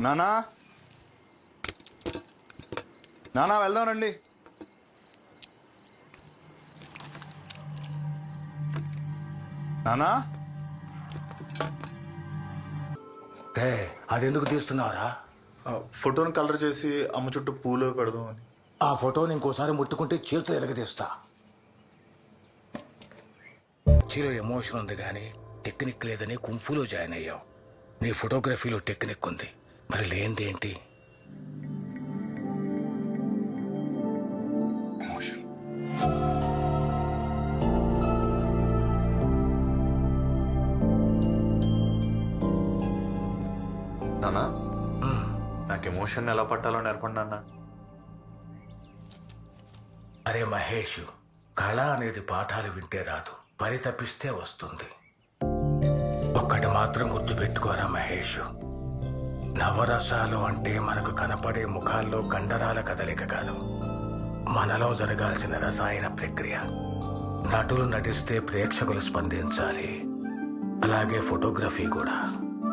నానా? నానా వెళ్దాం రండి. నానా? రే అదెందుకు తీస్తున్నావురా? ఫోటోని కలర్ చేసి అమ్మ చుట్టూ పూలు పెడదాం అని. ఆ ఫోటోని ఇంకోసారి ముట్టుకుంటే చేతులు ఎరగదీస్తా. చీలో ఎమోషన్ ఉంది కానీ టెక్నిక్ లేదని కుంఫులో జాయిన్ అయ్యావు. నీ ఫోటోగ్రఫీలో టెక్నిక్ ఉంది. మరి లేనిదేంటి నానా నాకు ఎమోషన్ ఎలా పట్టాలో నేర్పండి అన్న అరే మహేష్ కళ అనేది పాఠాలు వింటే రాదు పని తప్పిస్తే వస్తుంది. ఒక్కటి మాత్రం గుర్తుపెట్టుకోరా మహేష్. నవరసాలు అంటే మనకు కనపడే ముఖాల్లో కండరాల కదలిక కాదు. మనలో జరగాల్సిన రసాయన ప్రక్రియ. నటులు నటిస్తే ప్రేక్షకులు స్పందించాలి. అలాగే ఫోటోగ్రఫీ కూడా.